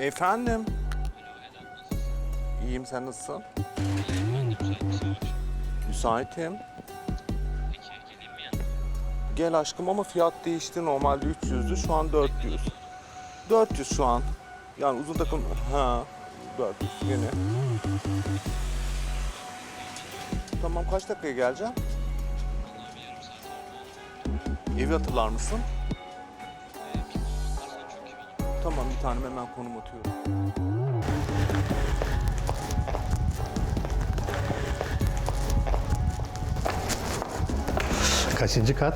Efendim? İyiyim, sen nasılsın? Müsaitim. Gel aşkım ama fiyat değişti. Normalde 300'dü, şu an 400. 400 şu an. Yani uzun takım ha 400 yine. Tamam kaç dakikaya geleceğim? Evi hatırlar mısın? Tamam bir tanem hemen konum atıyorum. Kaçıncı kat?